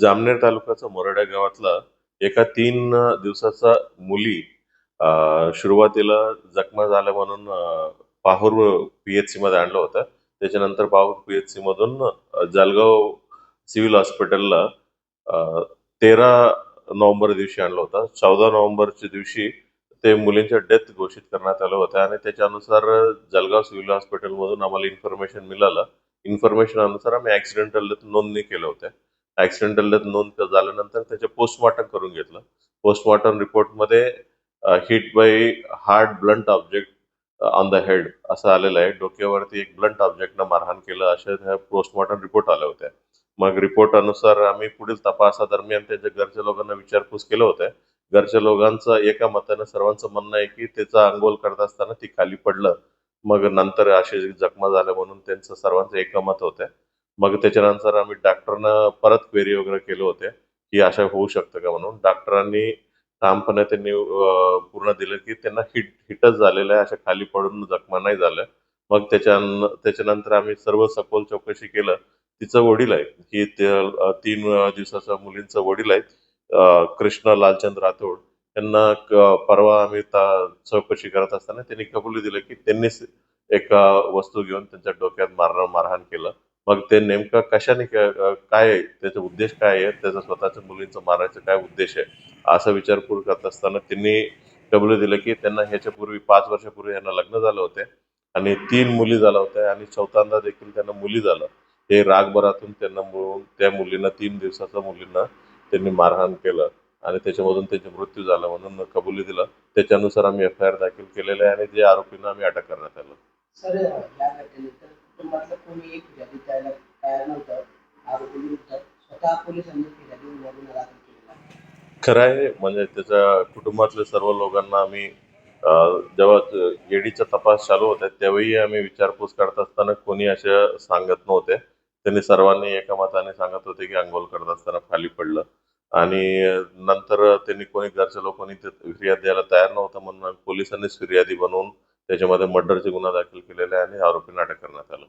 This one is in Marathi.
जामनेर तालुक्याचा मोराड्या गावातला एका तीन दिवसाचा मुली सुरुवातीला जखमा झाल्या म्हणून पाहूर पीएचसी मध्ये आणलं होतं. त्याच्यानंतर पाहूर पीएचसी मधून जालगाव सिव्हिल हॉस्पिटलला तेरा नोव्हेंबर दिवशी आणलं होतं. चौदा नोव्हेंबरच्या दिवशी ते मुलींच्या डेथ घोषित करण्यात आलं होतं आणि त्याच्यानुसार जलगाव सिव्हिल हॉस्पिटल मधून आम्हाला इन्फॉर्मेशन मिळालं. इन्फॉर्मेशन अनुसार आम्ही ऍक्सिडेंटल नोंदणी केल्या होत्या. ऍक्सिडेंटल डेथ नोंद झाल्यानंतर त्याचे पोस्टमॉर्टम करून घेतलं. Postmortem रिपोर्टमध्ये hit by hard blunt object on the head असं आलेलं आहे. डोक्यावरती एक ब्लंट ऑब्जेक्टनं मारहाण केलं अशा पोस्टमॉर्टम रिपोर्ट आल्या होत्या. मग रिपोर्ट अनुसार आम्ही पुढील तपासादरम्यान त्यांच्या घरच्या लोकांना विचारपूस केलं होतं. घरच्या लोकांचं एका मतानं सर्वांचं म्हणणं आहे की त्याचा अंगोल करत असताना ती खाली पडलं. मग नंतर असे जखमा झाल्या म्हणून त्यांचं सर्वांचं एकमत होतं. मग त्याच्यानंतर आम्ही डॉक्टरना परत क्वेरी वगैरे केले होते की अशा होऊ शकतं का म्हणून. डॉक्टरांनी ठामपणे त्यांनी पूर्ण दिलं की त्यांना हिट हिटच झालेलं आहे अशा खाली पडून जखमा नाही झाल्या. मग त्याच्या त्याच्यानंतर आम्ही सर्व सखोल चौकशी केलं. तिचं वडील आहे की ते तीन दिवसाच्या मुलींचं वडील आहेत कृष्ण लालचंद राठोड. त्यांना परवा आम्ही चौकशी करत असताना त्यांनी कबुली दिलं की त्यांनीच एका वस्तू घेऊन त्यांच्या डोक्यात मारण मारहाण केलं. मग ते नेमकं कशाने काय आहे? त्याचा उद्देश काय आहे त्याचा स्वतःच्या मुलींचं मारायचं काय उद्देश आहे? असा विचारपूर करत असताना त्यांनी कबुली दिलं की त्यांना ह्याच्यापूर्वी पाच वर्षापूर्वी यांना लग्न झालं होते आणि तीन मुली झाल्या होत्या आणि चौथ्यांदा देखील त्यांना मुली झालं. हे रागभरातून त्यांना मिळून त्या मुलींना तीन दिवसाच्या मुलींना त्यांनी मारहाण केलं आणि त्याच्यामधून त्यांचा मृत्यू झाला म्हणून कबुली दिलं. त्याच्यानुसार आम्ही एफ आय आर दाखल केलेले आहे आणि जे आरोपींना आम्ही अटक करण्यात आलं सर या घटनेनंतर कुटुंबातलं कोणी एक फिर्यादी द्यायला तयार नव्हतं आरोपी पोलिसांनी गुन्हा दाखल केलेला आहे. खरं आहे म्हणजे त्याच्या कुटुंबातल्या सर्व लोकांना आम्ही अं, जेव्हा ईडीचा तपास चालू होता त्यावेळी आम्ही विचारपूस करत असताना कोणी असे सांगत नव्हते. त्यांनी सर्वांनी एकामताने सांगत होते की अंघोळ करत असताना खाली पडलं. आणि नंतर त्यांनी कोणी घरच्या लोकांनी ते फिर्याद द्यायला तयार नव्हतं म्हणून आम्ही पोलिसांनीच फिर्यादी बनवून त्याच्यामध्ये मर्डरचे गुन्हा दाखल केलेले आहे आणि आरोपींना अटक करण्यात आलं.